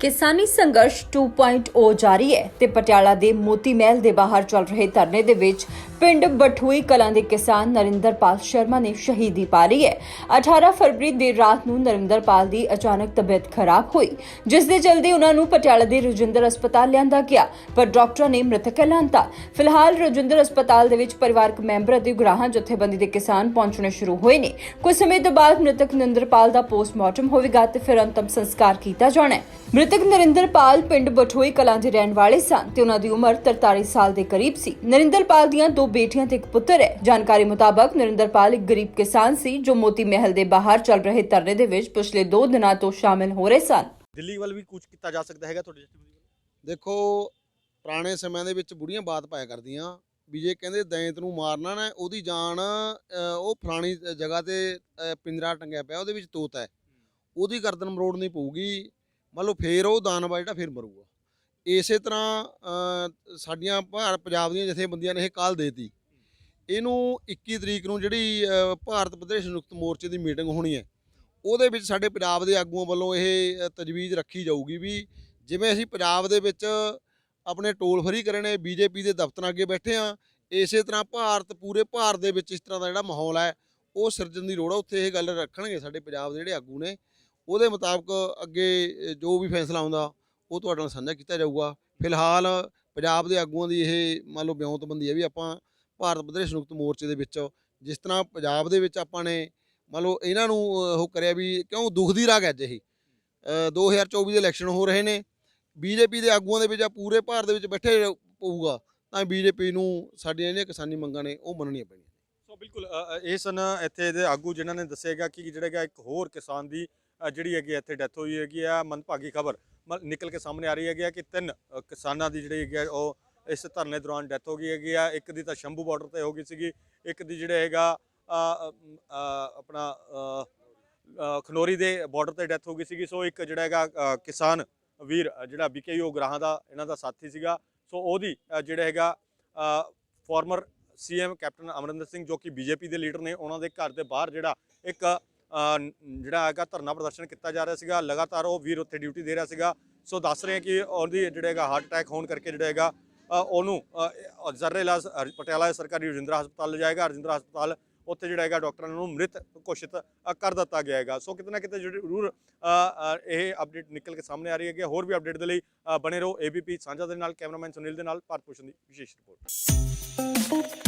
ਕਿਸਾਨੀ ਸੰਘਰਸ਼ 2.0 ਜਾਰੀ ਹੈ ਤੇ ਪਟਿਆਲਾ ਦੇ ਮੋਤੀ ਮਹਿਲ ਦੇ ਬਾਹਰ ਚੱਲ ਰਹੇ ਧਰਨੇ ਦੇ ਵਿੱਚ ਪਿੰਡ ਬਠੂਈ ਕਲਾਂ ਦੇ ਕਿਸਾਨ ਨਰਿੰਦਰਪਾਲ ਸ਼ਰਮਾ ਨੇ ਸ਼ਹੀਦੀ ਪਾ ਲਈ ਹੈ। 18 ਫਰਵਰੀ ਦੀ ਰਾਤ ਨੂੰ ਨਰਿੰਦਰਪਾਲ ਦੀ ਅਚਾਨਕ ਤਬੀਅਤ ਖਰਾਬ ਹੋਈ, ਜਿਸ ਦੇ ਚਲਦੇ ਉਹਨਾਂ ਨੂੰ ਪਟਿਆਲਾ ਦੇ ਰਜਿੰਦਰ ਹਸਪਤਾਲ ਲਿਆਂਦਾ ਗਿਆ, ਪਰ ਡਾਕਟਰਾਂ ਨੇ ਮ੍ਰਿਤਕ ਐਲਾਨਤਾ ਫਿਲਹਾਲ ਰਜਿੰਦਰ ਹਸਪਤਾਲ ਦੇ ਵਿੱਚ ਪਰਿਵਾਰਕ ਮੈਂਬਰ ਅਤੇ ਗੁਰਾਹਾਂ ਜਥੇਬੰਦੀ ਦੇ ਕਿਸਾਨ ਪਹੁੰਚਣੇ ਸ਼ੁਰੂ ਹੋਏ ਨੇ। ਕੁਝ ਸਮੇਂ ਤੋਂ ਬਾਅਦ ਮ੍ਰਿਤਕ ਨਰਿੰਦਰਪਾਲ ਦਾ ਪੋਸਟਮਾਰਟਮ ਹੋਵੇਗਾ ਤੇ ਫਿਰ ਅੰਤਮ ਸੰਸਕਾਰ ਕੀਤਾ ਜਾਣਾ ਹੈ। ਮ੍ਰਿਤਕ ਨਰਿੰਦਰਪਾਲ ਪਿੰਡ ਬਠੋਈ ਕਲਾਂ ਦੇ ਰਹਿਣ ਵਾਲੇ ਸਨ ਤੇ ਉਹਨਾਂ ਦੀ ਉਮਰ 43 ਸਾਲ ਦੇ ਕਰੀਬ ਸੀ। ਨਰਿੰਦਰਪਾਲ ਦੀਆਂ ਦੋ ਬੇਟੀਆਂ ਤੇ ਇੱਕ ਪੁੱਤਰ ਹੈ। ਜਾਣਕਾਰੀ ਮੁਤਾਬਕ ਨਰਿੰਦਰਪਾਲ ਇੱਕ ਗਰੀਬ ਕਿਸਾਨ ਸੀ ਜੋ ਮੋਤੀ ਮਹਿਲ ਦੇ ਬਾਹਰ ਚੱਲ ਰਹੇ ਧਰਨੇ ਦੇ ਵਿੱਚ ਪਿਛਲੇ 2 ਦਿਨਾਂ ਤੋਂ ਸ਼ਾਮਿਲ ਹੋ ਰਹੇ ਸਨ। ਦਿੱਲੀ ਵੱਲ ਵੀ ਕੁਝ ਕੀਤਾ ਜਾ ਸਕਦਾ ਹੈਗਾ ਤੁਹਾਡੇ ਦੇਖੋ ਪੁਰਾਣੇ ਸਮਿਆਂ ਦੇ ਵਿੱਚ ਬੁੜੀਆਂ ਬਾਤ ਪਾਇਆ ਕਰਦੀਆਂ ਵੀ ਜੇ ਕਹਿੰਦੇ ਦੈਂਤ ਨੂੰ ਮਾਰਨਾ ਨਾ ਉਹਦੀ ਜਾਨ ਉਹ ਫਲਾਣੀ ਜਗ੍ਹਾ ਤੇ ਪਿੰਜਰਾ ਟੰਗਿਆ ਪਿਆ ਉਹਦੇ ਵਿੱਚ ਤੋਤ ਹੈ। ਉਹਦੀ ਗਰਦਨ ਮਰੋੜਨੀ ਪਊਗੀ ਮੰਨ ਲਓ ਫੇਰ ਉਹ ਦਾਨਵਾ ਜਿਹੜਾ ਫੇਰ ਮਰੂਗਾ। ਇਸੇ ਤਰ੍ਹਾਂ ਸਾਡੀਆਂ ਭਾਰਤ ਪੰਜਾਬ ਦੀਆਂ ਜਥੇਬੰਦੀਆਂ ਨੇ ਇਹ ਕਾਲ ਦੇਤੀ। ਇਹਨੂੰ 21 ਤਰੀਕ ਨੂੰ ਜਿਹੜੀ ਭਾਰਤ ਪ੍ਰਦੇਸ਼ ਸੰਯੁਕਤ ਮੋਰਚੇ ਦੀ ਮੀਟਿੰਗ ਹੋਣੀ ਹੈ, ਉਹਦੇ ਵਿੱਚ ਸਾਡੇ ਪੰਜਾਬ ਦੇ ਆਗੂਆਂ ਵੱਲੋਂ ਇਹ ਤਜਵੀਜ਼ ਰੱਖੀ ਜਾਊਗੀ ਵੀ ਜਿਵੇਂ ਅਸੀਂ ਪੰਜਾਬ ਦੇ ਵਿੱਚ ਆਪਣੇ ਟੋਲ ਫਰੀ ਕਰੇ ਕਰਨੇ ਬੀਜੇਪੀ ਦੇ ਦਫ਼ਤਰਾਂ ਅੱਗੇ ਬੈਠੇ ਆ ਇਸੇ ਤਰ੍ਹਾਂ ਭਾਰਤ, ਪੂਰੇ ਭਾਰਤ ਦੇ ਵਿੱਚ ਇਸ ਤਰ੍ਹਾਂ ਦਾ ਜਿਹੜਾ ਮਾਹੌਲ ਹੈ, ਉਹ ਸਿਰਜਣ ਦੀ ਲੋੜ ਆ, ਉੱਥੇ ਇਹ ਗੱਲ ਰੱਖਣਗੇ ਸਾਡੇ ਪੰਜਾਬ ਦੇ ਜਿਹੜੇ ਆਗੂ ਨੇ। ਉਹਦੇ ਮੁਤਾਬਕ ਅੱਗੇ ਜੋ ਵੀ ਫੈਸਲਾ ਆਉਂਦਾ ਉਹ ਤੁਹਾਡੇ ਨਾਲ ਸਾਂਝਾ ਕੀਤਾ ਜਾਊਗਾ। ਫਿਲਹਾਲ ਪੰਜਾਬ ਦੇ ਆਗੂਆਂ ਦੀ ਇਹ ਮੰਨ ਲਓ ਬਿਉਂਤਬੰਦੀ ਹੈ ਵੀ ਆਪਾਂ ਭਾਰਤ ਪ੍ਰਦੇਸ਼ ਸੰਯੁਕਤ ਮੋਰਚੇ ਦੇ ਵਿੱਚ ਜਿਸ ਤਰ੍ਹਾਂ ਪੰਜਾਬ ਦੇ ਵਿੱਚ ਆਪਾਂ ਨੇ ਮੰਨ ਲਓ ਇਹਨਾਂ ਨੂੰ ਉਹ ਕਰਿਆ ਵੀ ਕਿਉਂ ਦੁੱਖ ਦੀ ਰਾਗ ਹੈ ਅੱਜ ਇਹ ਅ, 2024 ਦੇ ਇਲੈਕਸ਼ਨ ਹੋ ਰਹੇ ਨੇ। ਬੀਜੇਪੀ ਦੇ ਆਗੂਆਂ ਦੇ ਵਿੱਚ ਆ ਪੂਰੇ ਭਾਰਤ ਦੇ ਵਿੱਚ ਬੈਠੇ ਪਊਗਾ ਤਾਂ ਬੀਜੇਪੀ ਨੂੰ ਸਾਡੀਆਂ ਜਿਹੜੀਆਂ ਕਿਸਾਨੀ ਮੰਗਾਂ ਨੇ ਉਹ ਮੰਨਣੀਆਂ ਪੈਣੀਆਂ ਸੋ ਬਿਲਕੁਲ ਇਹ ਸਨ ਇੱਥੇ ਦੇ ਆਗੂ ਜਿਨ੍ਹਾਂ ਨੇ ਦੱਸੇਗਾ ਕਿ ਜਿਹੜਾ ਹੈਗਾ ਇੱਕ ਹੋਰ ਕਿਸਾਨ ਦੀ ਜਿਹੜੀ ਹੈਗੀ ਇੱਥੇ ਡੈਥ ਹੋਈ ਹੈਗੀ ਆ ਮੰਦਭਾਗੀ ਖਬਰ। ਨਿਕਲ ਕੇ ਸਾਹਮਣੇ ਆ ਰਹੀ ਹੈਗੀ ਆ ਕਿ ਤਿੰਨ ਕਿਸਾਨਾਂ ਦੀ ਜਿਹੜੀ ਹੈਗੀ ਆ ਉਹ ਇਸ ਧਰਨੇ ਦੌਰਾਨ ਡੈਥ ਹੋ ਗਈ ਹੈਗੀ ਆ। ਇੱਕ ਦੀ ਤਾਂ ਸ਼ੰਭੂ ਬਾਰਡਰ ਤੇ ਹੋ ਗਈ ਸੀਗੀ ਇੱਕ ਦੀ ਜਿਹੜਾ ਹੈਗਾ ਆਪਣਾ ਖਨੋਰੀ ਦੇ ਬਾਰਡਰ ਤੇ ਡੈਥ ਹੋ ਗਈ ਸੀਗੀ। ਸੋ ਇੱਕ ਜਿਹੜਾ ਹੈਗਾ ਕਿਸਾਨ ਵੀਰ ਅ, ਜਿਹੜਾ ਬੀਕੇਯੂ ਗ੍ਰਾਹਾਂ ਦਾ ਇਹਨਾਂ ਦਾ ਸਾਥੀ ਸੀਗਾ। ਸੋ ਉਹਦੀ ਜਿਹੜਾ ਹੈਗਾ former CM captain Amarinder Singh ਜੋ ਕਿ ਬੀਜੇਪੀ ਦੇ ਲੀਡਰ ਨੇ ਉਹਨਾਂ ਦੇ ਘਰ ਦੇ ਬਾਹਰ ਜਿਹੜਾ ਇੱਕ ਜਿਹੜਾ ਹੈਗਾ ਧਰਨਾ ਪ੍ਰਦਰਸ਼ਨ ਕੀਤਾ ਜਾ ਰਿਹਾ ਸੀਗਾ ਲਗਾਤਾਰ ਉਹ ਵੀਰ ਉੱਥੇ ਡਿਊਟੀ ਦੇ ਰਿਹਾ ਸੀਗਾ। ਸੋ ਦੱਸ ਰਹੇ ਕਿ ਉਹਦੀ ਜਿਹੜਾ ਹੈਗਾ ਹਾਰਟ ਅਟੈਕ ਹੋਣ ਕਰਕੇ ਜਿਹੜਾ ਹੈਗਾ ਉਹਨੂੰ ਅ, ਇਲਾਜ ਪਟਿਆਲਾ ਸਰਕਾਰੀ ਰਜਿੰਦਰਾ ਹਸਪਤਾਲ ਲਿਜਾਏਗਾ। ਰਜਿੰਦਰਾ ਹਸਪਤਾਲ ਉੱਥੇ ਜਿਹੜਾ ਹੈਗਾ ਡਾਕਟਰਾਂ ਨੂੰ ਮ੍ਰਿਤ ਘੋਸ਼ਿਤ ਕਰ ਦਿੱਤਾ ਗਿਆ ਹੈਗਾ। ਸੋ ਕਿਤੇ ਨਾ ਕਿਤੇ ਜ਼ਰੂਰ ਇਹ ਅਪਡੇਟ ਨਿਕਲ ਕੇ ਸਾਹਮਣੇ ਆ ਰਹੀ ਹੈਗੀ ਹੋਰ ਵੀ ਅਪਡੇਟ ਦੇ ਲਈ ਬਣੇ ਰਹੋ ਏਬੀਪੀ ਸਾਂਝਾ ਦੇ ਨਾਲ ਕੈਮਰਾਮੈਨ ਸੁਨੀਲ ਦੇ ਨਾਲ ਭਾਰਤ ਭੂਸ਼ਣ ਦੀ ਵਿਸ਼ੇਸ਼ ਰਿਪੋਰਟ।